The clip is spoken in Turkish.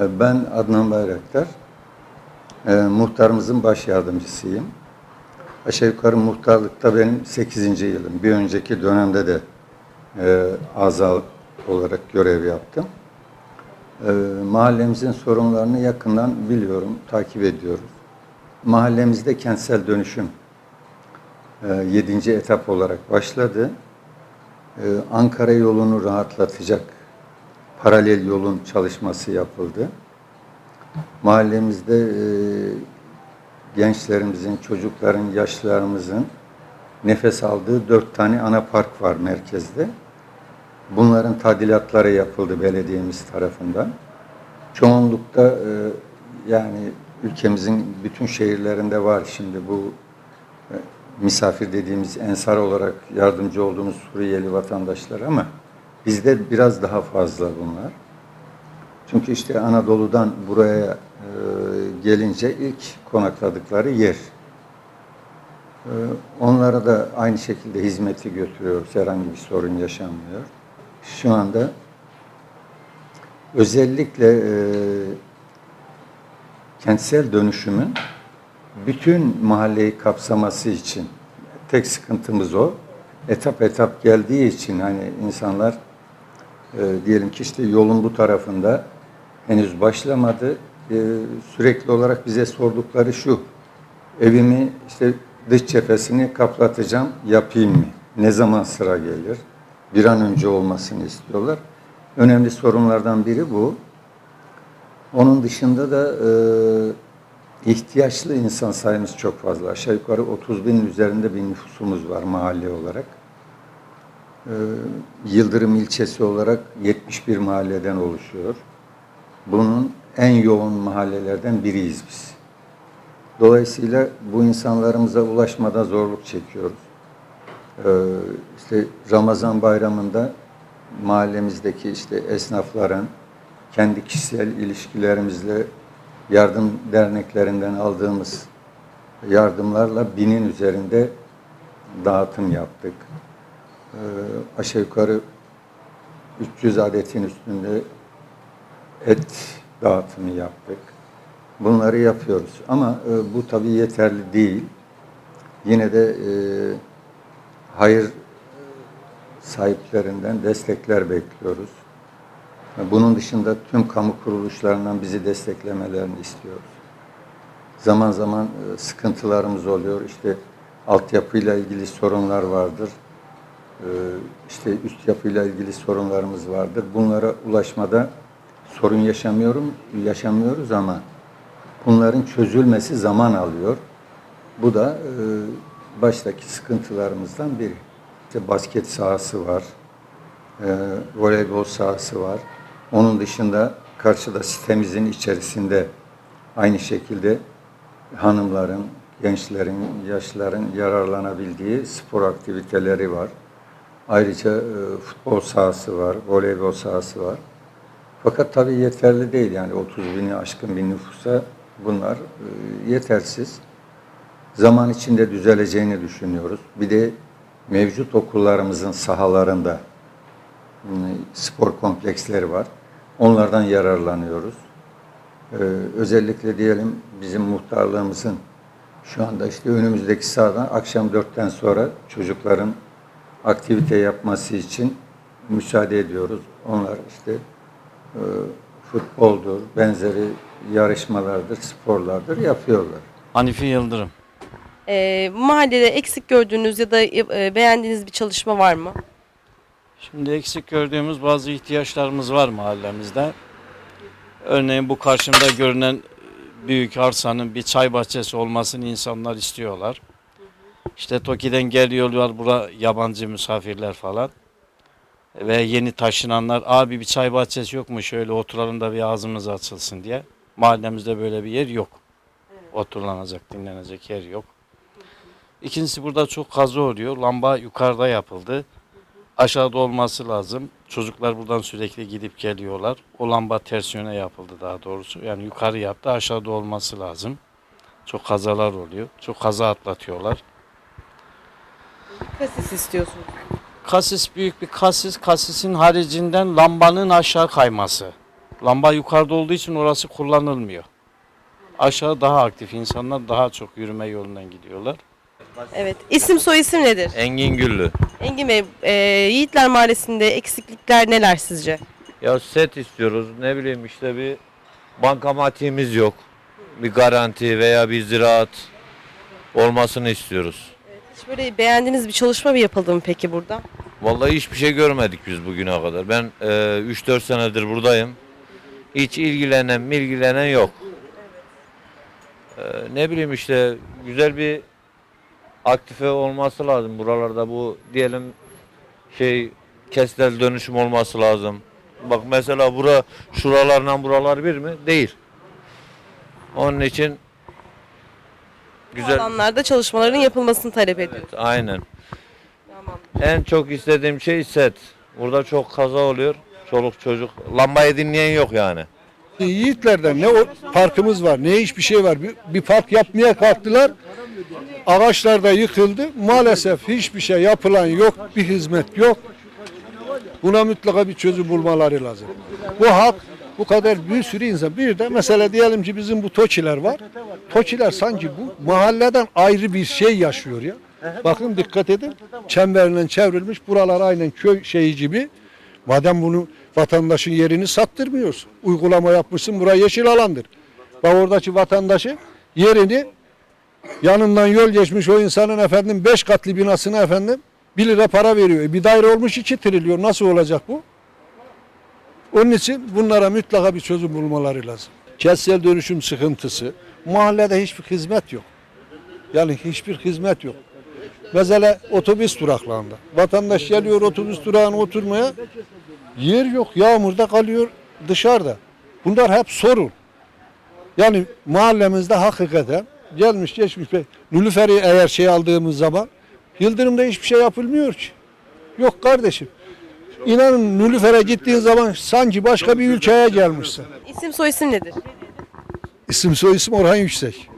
E, Ben Adnan Bayraktar. E, muhtarımızın baş yardımcısıyım. Aşağı yukarı muhtarlıkta benim 8. yılım. Bir önceki dönemde de e, azal olarak görev yaptım. E, mahallemizin sorunlarını yakından biliyorum, takip ediyoruz. Mahallemizde kentsel dönüşüm 7. etap olarak başladı. E, Ankara yolunu rahatlatacak paralel yolun çalışması yapıldı. Mahallemizde e, gençlerimizin, çocukların, yaşlılarımızın nefes aldığı dört tane ana park var merkezde. Bunların tadilatları yapıldı belediyemiz tarafından. Çoğunlukta e, yani ülkemizin bütün şehirlerinde var şimdi bu e, misafir dediğimiz ensar olarak yardımcı olduğumuz Suriyeli vatandaşlar ama bizde biraz daha fazla bunlar. Çünkü işte Anadolu'dan buraya e, gelince ilk konakladıkları yer. E, onlara da aynı şekilde hizmeti götürüyoruz. Herhangi bir sorun yaşanmıyor. Şu anda özellikle e, kentsel dönüşümün bütün mahalleyi kapsaması için tek sıkıntımız o. Etap etap geldiği için hani insanlar e, diyelim ki işte yolun bu tarafında henüz başlamadı. E, sürekli olarak bize sordukları şu. Evimi işte dış cephesini kaplatacağım, yapayım mı? Ne zaman sıra gelir? Bir an önce olmasını istiyorlar. Önemli sorunlardan biri bu. Onun dışında da e, ihtiyaçlı insan sayımız çok fazla. Aşağı yukarı 30 binin üzerinde bir nüfusumuz var mahalle olarak. E, Yıldırım ilçesi olarak 71 mahalleden oluşuyor. Bunun en yoğun mahallelerden biriyiz biz. Dolayısıyla bu insanlarımıza ulaşmada zorluk çekiyoruz. Ee, işte Ramazan bayramında mahallemizdeki işte esnafların kendi kişisel ilişkilerimizle yardım derneklerinden aldığımız yardımlarla binin üzerinde dağıtım yaptık. Ee, aşağı yukarı 300 adetin üstünde et dağıtımı yaptık. Bunları yapıyoruz. Ama e, bu tabii yeterli değil. Yine de e, hayır sahiplerinden destekler bekliyoruz. Bunun dışında tüm kamu kuruluşlarından bizi desteklemelerini istiyoruz. Zaman zaman e, sıkıntılarımız oluyor. İşte altyapıyla ilgili sorunlar vardır. E, işte üst yapıyla ilgili sorunlarımız vardır. Bunlara ulaşmada sorun yaşamıyorum, yaşamıyoruz ama bunların çözülmesi zaman alıyor. Bu da e, baştaki sıkıntılarımızdan biri. İşte basket sahası var, e, voleybol sahası var. Onun dışında karşıda sitemizin içerisinde aynı şekilde hanımların, gençlerin, yaşlıların yararlanabildiği spor aktiviteleri var. Ayrıca e, futbol sahası var, voleybol sahası var. Fakat tabii yeterli değil yani 30 bini aşkın bir nüfusa bunlar e, yetersiz. Zaman içinde düzeleceğini düşünüyoruz. Bir de mevcut okullarımızın sahalarında e, spor kompleksleri var. Onlardan yararlanıyoruz. Ee, özellikle diyelim bizim muhtarlığımızın şu anda işte önümüzdeki sahadan akşam dörtten sonra çocukların aktivite yapması için müsaade ediyoruz. Onlar işte e, futboldur, benzeri yarışmalardır, sporlardır yapıyorlar. Hanifi Yıldırım. Ee, mahallede eksik gördüğünüz ya da e, beğendiğiniz bir çalışma var mı? Şimdi eksik gördüğümüz bazı ihtiyaçlarımız var mahallemizde. Örneğin bu karşımda görünen büyük arsanın bir çay bahçesi olmasını insanlar istiyorlar. İşte Toki'den geliyorlar bura yabancı misafirler falan. Ve yeni taşınanlar abi bir çay bahçesi yok mu şöyle oturalım da bir ağzımız açılsın diye. Mahallemizde böyle bir yer yok. Oturulanacak, dinlenecek yer yok. İkincisi burada çok kazı oluyor. Lamba yukarıda yapıldı. Aşağıda olması lazım. Çocuklar buradan sürekli gidip geliyorlar. O lamba ters yöne yapıldı daha doğrusu. Yani yukarı yaptı aşağıda olması lazım. Çok kazalar oluyor. Çok kaza atlatıyorlar. Kasis istiyorsunuz. Kasis büyük bir kasis. Kasisin haricinden lambanın aşağı kayması. Lamba yukarıda olduğu için orası kullanılmıyor. Aşağı daha aktif insanlar daha çok yürüme yolundan gidiyorlar. Evet. İsim soy isim nedir? Engin Güllü. Engin Bey, e, Yiğitler Mahallesi'nde eksiklikler neler sizce? Ya set istiyoruz. Ne bileyim işte bir bankamatiğimiz yok. Bir garanti veya bir ziraat olmasını istiyoruz. Hiç böyle beğendiğiniz bir çalışma mı yapıldı mı peki burada? Vallahi hiçbir şey görmedik biz bugüne kadar. Ben e, 3-4 senedir buradayım. Hiç ilgilenen, ilgilenen yok. E, ne bileyim işte güzel bir aktife olması lazım buralarda bu diyelim şey kestel dönüşüm olması lazım. Bak mesela bura şuralarla buralar bir mi? Değil. Onun için güzel. alanlarda çalışmaların yapılmasını talep ediyor. Aynen. Tamam. En çok istediğim şey set. Burada çok kaza oluyor. Çoluk çocuk. Lambayı dinleyen yok yani. Yiğitler'de ne o parkımız var ne hiçbir şey var. Bir, bir park yapmaya kalktılar. Ağaçlar da yıkıldı. Maalesef hiçbir şey yapılan yok. Bir hizmet yok. Buna mutlaka bir çözüm bulmaları lazım. Bu halk bu kadar bir sürü insan. Bir de mesela diyelim ki bizim bu Toçiler var. Toçiler sanki bu mahalleden ayrı bir şey yaşıyor ya. Bakın dikkat edin. Çemberle çevrilmiş buralar aynen köy şeyi gibi. Madem bunu vatandaşın yerini sattırmıyorsun. Uygulama yapmışsın burası yeşil alandır. Bak oradaki vatandaşı yerini yanından yol geçmiş o insanın efendim 5 katlı binasına efendim 1 lira para veriyor. E, Bir daire olmuş 2 trilyon. Nasıl olacak bu? Onun için bunlara mutlaka bir çözüm bulmaları lazım. Kentsel dönüşüm sıkıntısı. Mahallede hiçbir hizmet yok. Yani hiçbir hizmet yok. Mesela otobüs duraklarında. Vatandaş geliyor otobüs durağına oturmaya. Yer yok. Yağmurda kalıyor dışarıda. Bunlar hep sorun. Yani mahallemizde hakikaten gelmiş geçmiş. Nülüfer'i eğer şey aldığımız zaman Yıldırım'da hiçbir şey yapılmıyor ki. Yok kardeşim. İnanın Nülüfer'e gittiğin zaman sanki başka bir ülkeye gelmişsin. İsim soy isim nedir? İsim soy isim Orhan Yüksek.